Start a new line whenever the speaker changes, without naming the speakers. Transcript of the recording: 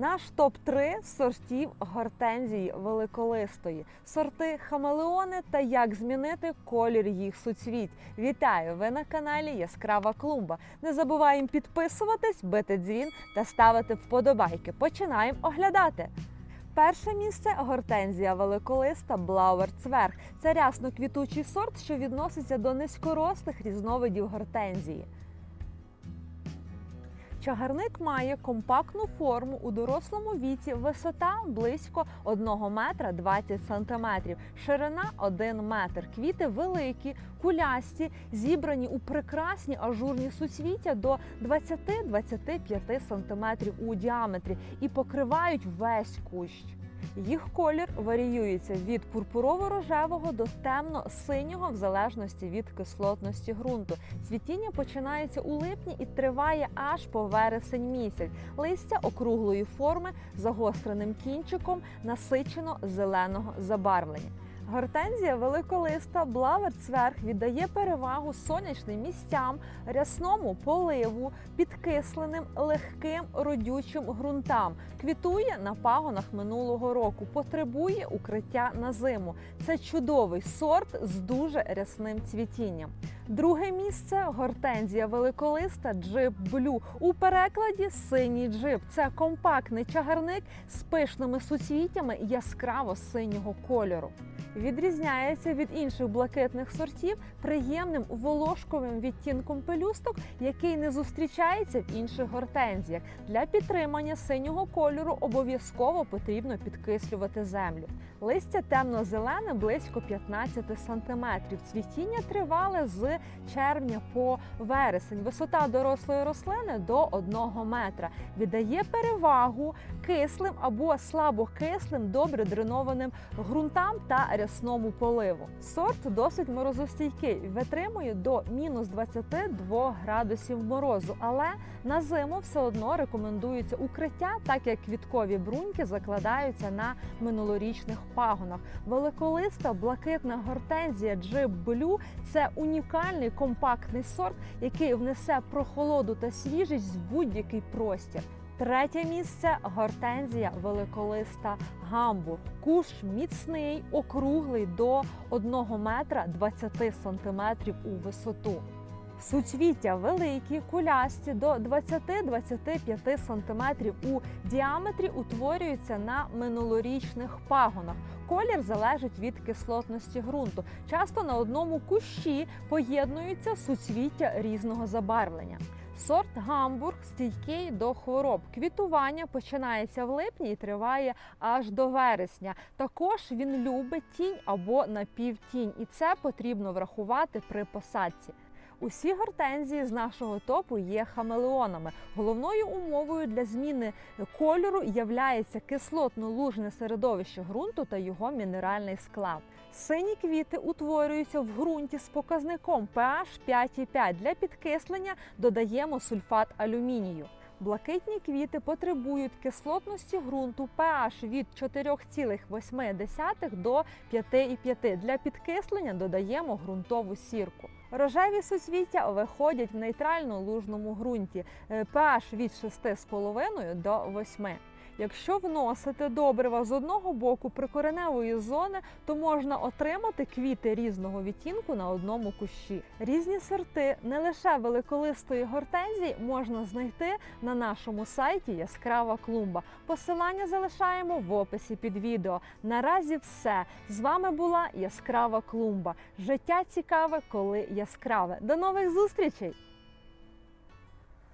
Наш топ-3 сортів гортензії великолистої, сорти хамелеони та як змінити колір їх суцвіть. Вітаю! Ви на каналі Яскрава Клумба. Не забуваємо підписуватись, бити дзвін та ставити вподобайки. Починаємо оглядати. Перше місце гортензія великолиста Блауер-Цверг. Це рясно-квітучий сорт, що відноситься до низькорослих різновидів гортензії. Чагарник має компактну форму у дорослому віці, висота близько 1 метра 20 сантиметрів, ширина 1 метр. Квіти великі, кулясті, зібрані у прекрасні ажурні суцвіття до 20-25 сантиметрів у діаметрі і покривають весь кущ. Їх колір варіюється від пурпурово-рожевого до темно-синього в залежності від кислотності ґрунту. Цвітіння починається у липні і триває аж по вересень місяць. Листя округлої форми загостреним кінчиком насичено зеленого забарвлення. Гортензія великолиста Блавер Цверг віддає перевагу сонячним місцям, рясному поливу, підкисленим, легким родючим ґрунтам. Квітує на пагонах минулого року, потребує укриття на зиму. Це чудовий сорт з дуже рясним цвітінням. Друге місце гортензія великолиста Джип Блю. У перекладі синій джип. Це компактний чагарник з пишними суцвіттями яскраво синього кольору. Відрізняється від інших блакитних сортів приємним волошковим відтінком пелюсток, який не зустрічається в інших гортензіях. Для підтримання синього кольору обов'язково потрібно підкислювати землю. Листя темно-зелене близько 15 см. Цвітіння тривале з червня по вересень. Висота дорослої рослини до 1 метра. Віддає перевагу кислим або слабокислим, добре дренованим ґрунтам та рясному поливу. Сорт досить морозостійкий, витримує до мінус 22 градусів морозу, але на зиму все одно рекомендується укриття, так як квіткові бруньки закладаються на минулорічних пагонах. Великолиста блакитна гортензія Джип Блю це унікальний компактний сорт, який внесе прохолоду та свіжість в будь-який простір. Третє місце гортензія великолиста гамбург. Кущ міцний, округлий до 1 метра 20 сантиметрів у висоту. Суцвіття великі, кулясті до 20-25 сантиметрів у діаметрі утворюються на минулорічних пагонах. Колір залежить від кислотності ґрунту. Часто на одному кущі поєднуються суцвіття різного забарвлення. Сорт гамбург стійкий до хвороб. Квітування починається в липні і триває аж до вересня. Також він любить тінь або напівтінь, і це потрібно врахувати при посадці. Усі гортензії з нашого топу є хамелеонами. Головною умовою для зміни кольору являється кислотно-лужне середовище ґрунту та його мінеральний склад. Сині квіти утворюються в ґрунті з показником pH 5,5. Для підкислення додаємо сульфат алюмінію. Блакитні квіти потребують кислотності ґрунту pH від 4,8 до 5,5. Для підкислення додаємо ґрунтову сірку. Рожеві суцвіття виходять в нейтрально-лужному ґрунті е, pH від 6,5 до 8. Якщо вносити добрива з одного боку прикореневої зони, то можна отримати квіти різного відтінку на одному кущі. Різні сорти не лише великолистої гортензії можна знайти на нашому сайті Яскрава клумба. Посилання залишаємо в описі під відео. Наразі все з вами була Яскрава клумба. Життя цікаве, коли яскраве. До нових зустрічей!